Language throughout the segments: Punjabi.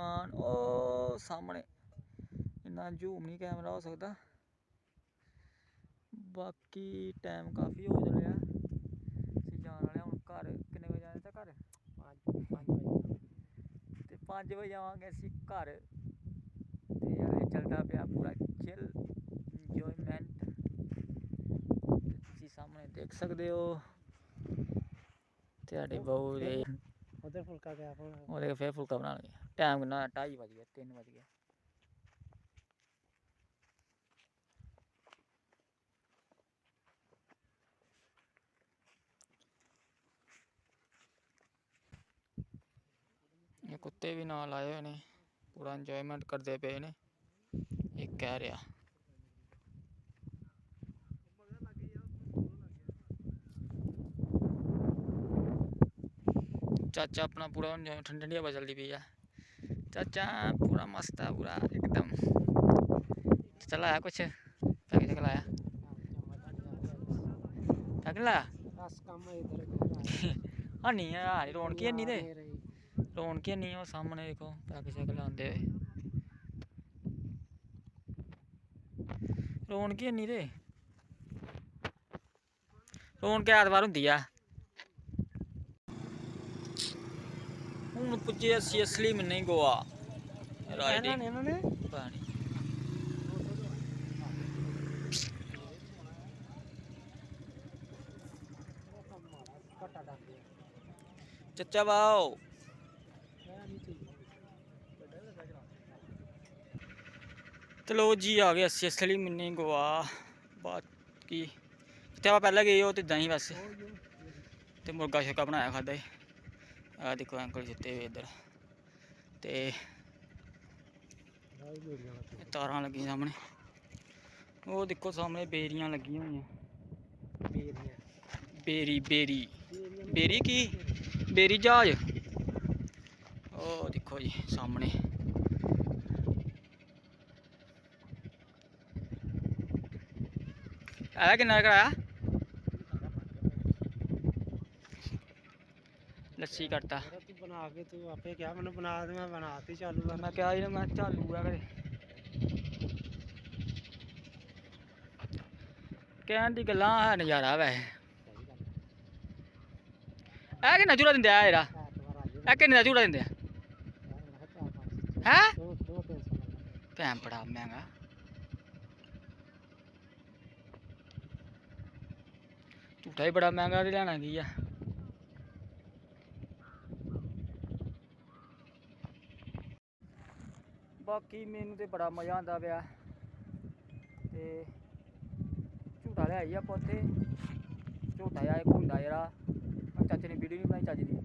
ਸਮਾਨ ਉਹ ਸਾਹਮਣੇ। ਇੰਨਾ ਜ਼ੂਮ ਨਹੀਂ ਕੈਮਰਾ ਹੋ ਸਕਦਾ। ਬਾਕੀ ਟਾਈਮ ਕਾਫੀ ਹੋ ਚੱਲਿਆ। ਅਸੀਂ ਜਾਣ ਵਾਲੇ ਹੁਣ ਘਰ। ਕਿੰਨੇ ਵਜੇ ਜਾਣਾ ਤਾਂ ਘਰ? 5 ਵਜੇ। ਤੇ 5 ਵਜੇ ਆਵਾਂਗੇ ਅਸੀਂ ਘਰ। ਤੇ ਚੱਲਦਾ ਪਿਆ ਪੂਰਾ ਚਿਲ ਇੰਜੋਇਮੈਂਟ ਤੁਸੀਂ ਸਾਹਮਣੇ ਦੇਖ ਸਕਦੇ ਹੋ। ਤੁਹਾਡੇ ਬਹੁ ਦੇ ਉਧਰ ਫੁਲਕਾ ਗਿਆ ਉਹਦੇ ਫੇਰ ਫੁਲਕਾ ਬਣਾ ਲਈਏ। ਟਾਈਮ ਕਿੰਨਾ 2:30 ਵਜ ਗਿਆ 3 ਵਜ ਗਿਆ ਇਹ ਕੁੱਤੇ ਵੀ ਨਾਲ ਆਏ ਹੋਏ ਨੇ ਪੂਰਾ ਇੰਜੋਇਮੈਂਟ ਕਰਦੇ ਪਏ ਨੇ ਇਹ ਕਹਿ ਰਿਹਾ ਚਾਚਾ ਆਪਣਾ ਪੂਰਾ enjoy- ਠੰਡੀ ਠੰਡੀ ਹਵਾ ਚੱਲਦੀ ਪਈ ਆ ਚਾਚਾ ਪੂਰਾ ਮਸਤ ਆ ਪੂਰਾ ਇੱਕਦਮ ਚਲਾਇਆ ਕੁਛ ਪੈਕੇ ਤੇ ਲਾਇਆ ਪੈਕੇ ਲਾਇਆ ਬਸ ਕੰਮ ਇਧਰ ਹਾਂ ਨਹੀਂ ਆ ਰੌਣਕ ਹੀ ਨਹੀਂ ਤੇ ਰੌਣਕ ਹੀ ਨਹੀਂ ਉਹ ਸਾਹਮਣੇ ਦੇਖੋ ਪੈਕੇ ਸ਼ੈਕ ਲਾਉਂਦੇ ਹੋਏ ਰੌਣਕ ਹੀ ਨਹੀਂ ਤੇ ਰੌਣਕ ਐਤਵਾਰ ਹੁੰਦੀ ਆ ਹੁਣ ਪੁੱਜੇ ਅਸੀਂ ਅਸਲੀ ਮਹੀਨੇ ਗੋਆ ਰਾਈਡਿੰਗ ਇਹਨਾਂ ਨੇ। ਪਾਣੀ ਚੱਚਾ ਵਾਓ। ਮੈਂ ਨਹੀਂ ਚਾਹੀਦਾ ਚਲੋ ਜੀ ਆ ਗਏ ਅਸੀਂ ਅਸਲੀ ਮਹੀਨੇ ਗੋਆ। ਬਾਕੀ ਜਿੱਥੇ ਆਪਾਂ ਪਹਿਲਾਂ ਗਏ ਉਹ ਤੇ ਹੀ ਬਸ। ਤੇ ਮੁਰਗਾ ਸ਼ੱਕਾ ਬਣਾਇਆ ਖਾਦਾ ਆ ਦੇਖੋ ਅੰਕਲ ਜਿੱਤੇ ਹੋਏ ਇੱਧਰ। ਤੇ ਤਾਰਾਂ ਲੱਗੀਆਂ ਸਾਹਮਣੇ। ਉਹ ਦੇਖੋ ਸਾਹਮਣੇ ਬੇਰੀਆਂ ਲੱਗੀਆਂ ਹੋਈਆਂ। ਬੇੜੀਆਂ ਬੇਰੀ ਬੇਰੀ। ਬੇਰੀ ਕੀ? ਬੇਰੀ ਜਹਾਜ਼। ਉਹ ਦੇਖੋ ਜੀ ਸਾਹਮਣੇ। ਆਇਆ ਕਿੰਨਾ ਕਰਾਇਆ? ਲੱਸੀ ਕਰਤਾ। ਤੂੰ ਬਣਾ ਕੇ ਤੂੰ ਆਪੇ ਕਿਹਾ ਮੈਨੂੰ ਬਣਾ ਦੇ ਮੈਂ ਬਣਾਤੀ ਚਾਲੂ ਮੈਂ ਕਿਹਾ ਜੀ ਮੈਂ ਚਾਲੂ ਆ ਕਰੇ ਕਹਿਣ ਦੀ ਗੱਲਾਂ ਹੈ ਨਜ਼ਾਰਾ ਵੈਸੇ। ਇਹ ਕਿੰਨਾ ਝੂੜਾ ਦਿੰਦੇ ਆ ਜਾਓ ਇਹ ਕਿੰਨੇ ਦਾ ਝੂੜਾ ਦਿੰਦੇ ਆ? ਹੈ। ਭੈਣ ਬੜਾ ਮਹਿੰਗਾ। ਝੂਠਾ ਹੀ ਬੜਾ ਮਹਿੰਗਾ ਤੇ ਲੈਣਾ ਕੀ ਆ? ਬਾਕੀ ਮੈਨੂੰ ਤੇ ਬੜਾ ਮਜ਼ਾ ਆਉਂਦਾ ਪਿਆ। ਤੇ ਝੂਟਾ ਲਿਆਈ ਆਪਾਂ ਉੱਥੇ। ਝੂਟਾ ਆ ਇੱਕ ਹੁੰਦਾ ਜਿਹੜਾ ਚਾਚੇ ਨੇ ਵੀਡੀਓ ਨਹੀਂ ਬਣਾਈ ਚੱਜ ਦੀ।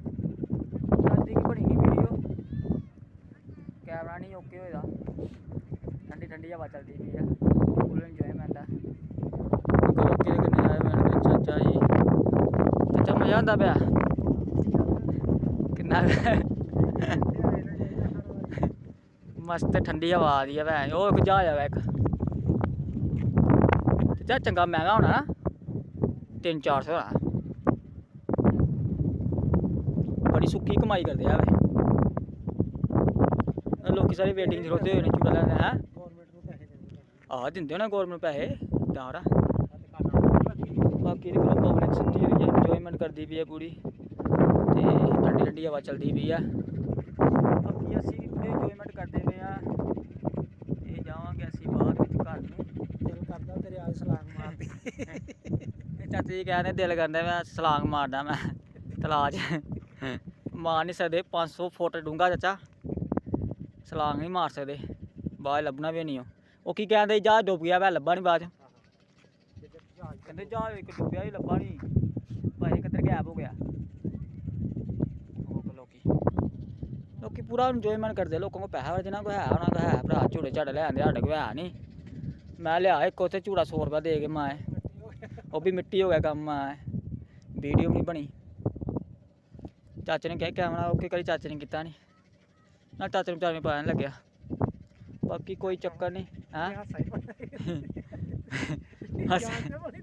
ਚੱਜ ਦੀ ਬਣੀ ਨਹੀਂ ਵੀਡੀਓ ਕੈਮਰਾ ਨਹੀਂ ਓਕੇ ਹੋਏਦਾ ਠੰਡੀ ਠੰਡੀ ਹਵਾ ਚੱਲਦੀ ਪਈ ਆ। ਫੁੱਲ ਇੰਜੋਇਮੈਂਟ ਆ। ਕਿੰਨੇ ਆਏ ਚਾਚਾ ਜੀ। ਚਾਚਾ ਮਜ਼ਾ ਆਉਂਦਾ ਪਿਆ। ਕਿੰਨਾ ਮਸਤ ਠੰਡੀ ਹਵਾ ਆ ਰਹੀ ਆ ਭੈਣ ਉਹ ਇੱਕ ਜਹਾਜ਼ ਆ ਇੱਕ। ਚਾਚਾ ਚੰਗਾ ਮਹਿੰਗਾ ਹੋਣਾ ਨਾ। 3-400 ਹੋਣਾ ਬੜੀ ਸੁੱਕੀ ਕਮਾਈ ਕਰਦੇ ਆ ਵੇ। ਲੋਕੀ ਸਾਰੇ ਵੇਟਿੰਗ 'ਚ ਖੜੋਤੇ ਹੋਏ ਨੇ ਝੂਟਾ ਲੈਣ ਹੈ? ਗੌਰਮੈਂਟ ਨੂੰ ਪੈਸੇ ਦਿੰਦੇ ਹੋਣਾ ਗਵਰਨਮੈਂਟ ਪੈਸੇ ਤਾਂ ਰਾ ਆ ਤੇ ਕਾਟਾ ਲੱਗੀ ਬਾਕੀ ਦੇ ਕੋਲ ਪਬਲਿਕ ਸੁੱਤੀ ਹੋਈ ਹੈ ਇੰਜੋਇਮੈਂਟ ਕਰਦੀ ਪਈ ਹੈ ਪੂਰੀ। ਤੇ ਠੰਡੀ ਠੰਡੀ ਹਵਾ ਚੱਲਦੀ ਪਈ ਆ। ਇੰਜੋਇਮੈਂਟ ਕਰਦੇ ਪਏ ਆ। ਤੇ ਜਾਵਾਂਗੇ ਅਸੀਂ ਬਾਅਦ ਵਿੱਚ ਘਰ ਨੂੰ। ਦਿਲ ਕਰਦਾ ਤੇਰੇ ਆਲ ਸਲਾਮ ਮਾਰਦੀ ਤੇ ਚਾਚੇ ਜੀ ਕਹਿੰਦੇ ਦਿਲ ਕਰਦਾ ਮੈਂ ਸਲਾਂਗ ਮਾਰਦਾ ਮੈਂ ਤਲਾਅ 'ਚ ਮਾਰ ਨਹੀਂ ਸਕਦੇ 500 ਫੁੱਟ ਡੂੰਘਾ ਚਾਚਾ। ਸਲਾਂਗ ਨਹੀਂ ਮਾਰ ਸਕਦੇ ਬਾਹਰ ਲੱਭਣਾ ਵੀ ਨਹੀਂ ਉਹ। ਉਹ ਕੀ ਕਹਿੰਦੇ ਜਾ ਡੁੱਬ ਗਿਆ ਵਾ ਲੱਭਾ ਨਹੀਂ ਬਾਅਦ 'ਚ। ਜਹਾਜ਼ ਕਹਿੰਦੇ ਜਾ ਇੱਕ ਡੁੱਬਿਆ ਹੀ ਲੱਭਾ ਨਹੀਂ ਭਾਈ ਕਿੱਧਰ ਗਾਇਬ ਹੋ ਗਿਆ ਉਹ ਲੋਕੀ ਪੂਰਾ ਇੰਜੋਇਮੈਂਟ ਕਰਦੇ ਲੋਕਾਂ ਕੋਲ ਪੈਸਾ ਜਿਨ੍ਹਾਂ ਕੋਲ ਹੈ ਉਹਨਾਂ ਕੋਲ ਹੈ ਭਰਾ ਝੂੜੇ ਝਾੜੇ ਲੈ ਆਂਦੇ ਸਾਡੇ ਕੋਲ ਹੈ ਨਹੀਂ। ਮੈਂ ਲਿਆ ਇੱਕ ਉੱਥੇ ਝੂੜਾ 100 ਰੁਪਏ ਦੇ ਕੇ ਮੈਂ ਉਹ ਵੀ ਮਿੱਟੀ ਹੋ ਗਿਆ ਕੰਮ ਆ ਵੀਡੀਓ ਨਹੀਂ ਬਣੀ। ਚਾਚੇ ਨੇ ਕਿਹਾ ਕੈਮਰਾ ਓਕੇ ਕਰੀ ਚਾਚੇ ਨੇ ਕੀਤਾ ਨਹੀਂ। ਨਾ ਚਾਚੇ ਨੂੰ ਚਾਚੇ ਪਤਾ ਨਹੀਂ ਲੱਗਿਆ। ਬਾਕੀ ਕੋਈ ਚੱਕਰ ਨਹੀਂ ਹਾਂ? ਹਾਸਾ। ਹੀ ਬਣਾ ਹੱਸ- ਜਾਨ ਤੇ ਬਣੀ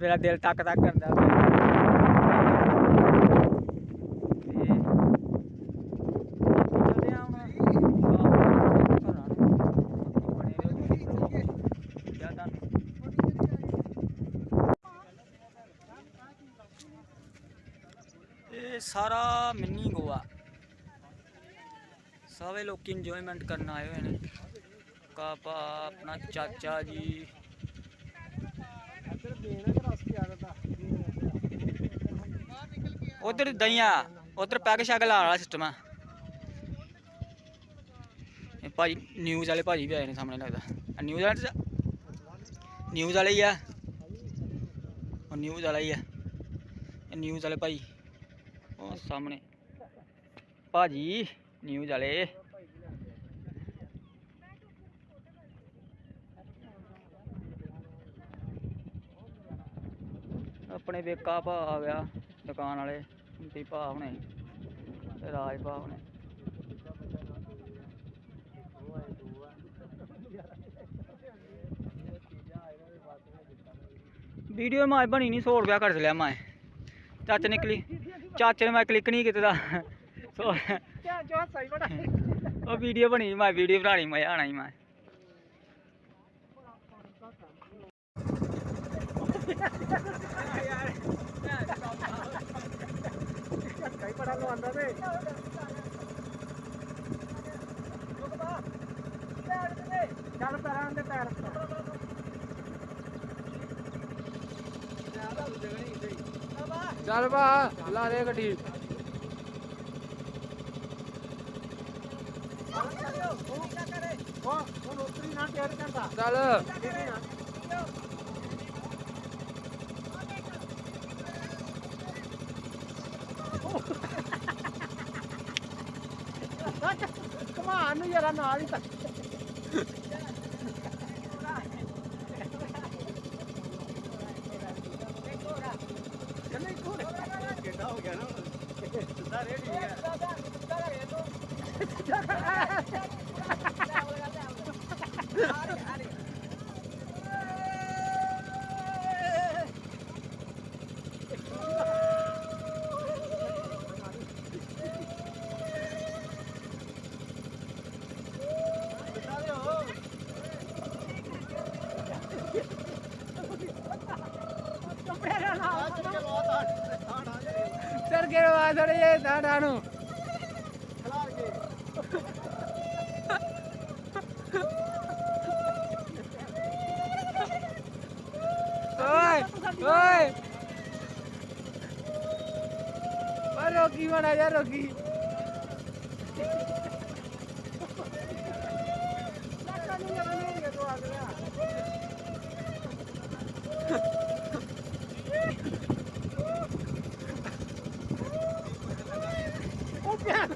ਮੇਰਾ ਦਿਲ ਟੱਕ ਟੱਕ ਕਰਦਾ ਪਿਆ। ਤੇ ਚੱਲਦੇ ਆ ਹੁਣ ਸਾਰਾ ਮਿੰਨੀ ਗੋਆ ਸਾਰੇ ਲੋਕ ਇੰਜੋਇਮੈਂਟ ਕਰਨ ਆਏ ਹੋਏ ਨੇ ਕਾਪਾ ਆਪਣਾ ਚਾਚਾ ਜੀ ਇੱਧਰ ਦੇਣਾ ਕਿ ਉਧਰ ਦਈਆਂ ਉਧਰ ਪੈਗ ਸ਼ੈਗ ਲਾਉਣ ਵਾਲਾ ਸਿਸਟਮ ਆ ਇਹ ਭਾਜੀ ਨਿਊਜ਼ ਵਾਲੇ ਭਾਜੀ ਵੀ ਆਏ ਨੇ ਸਾਹਮਣੇ ਲੱਗਦਾ ਨਿਊਜ਼ ਵਾਲੇ ਨਿਊਜ਼ ਵਾਲੇ ਹੀ ਆ ਉਹ ਨਿਊਜ਼ ਵਾਲਾ ਹੀ ਆ ਨਿਊਜ਼ ਵਾਲੇ ਭਾਈ ਉਹ ਸਾਹਮਣੇ। ਭਾਜੀ ਨਿਊਜ਼ ਵਾਲੇ। ਆਪਣੇ ਵੇਕਾ ਭਾ ਆ ਗਿਆ, ਦੁਕਾਨ ਵਾਲੇ। ਤੇ ਭਾ ਹੁਣੇ। ਰਾਜ ਭਾ ਹੁਣੇ। ਵੀਡੀਓ ਮੈਂ ਬਣੀ ਨਹੀਂ 100 ਰੁਪਿਆ ਕਰ ਲਿਆ ਮੈਂ। ਚਾਚੇ ਨਿਕਲੀ। ਚਾਚੇ ਨੇ ਮੈਂ ਕਲਿੱਕ ਨਹੀਂ ਕੀਤਾ ਦਾ ਸੋ ਕਿਆ ਜੋ ਸਹੀ ਬੜਾ ਉਹ ਵੀਡੀਓ ਬਣੀ ਮੈਂ ਵੀਡੀਓ ਬਣਾਣੀ ਮੈਂ ਆਣਾ ਹੀ ਮੈਂ। ਕਈ ਬੜਾ ਲਵਾਉਂਦਾ ਤੇ। ਚੱਲ ਪੈਰਾਂ ਦੇ ਪੈਰ। ਚੱਲ ਭਾ ਲਾ ਦੇ ਗੱਡੀ। ਚੱਲ। ਕਮਾਨ ਨੂੰ ਯਾਰਾ ਨਾਲ ਹੀ ਤਾਂ Tá ready, cara. કેળો વાદળ એ દાડાનું. ઓય ઓય. રોકી મને યાર રોકી લાકડા ની લગન નહીં તો આગળ man.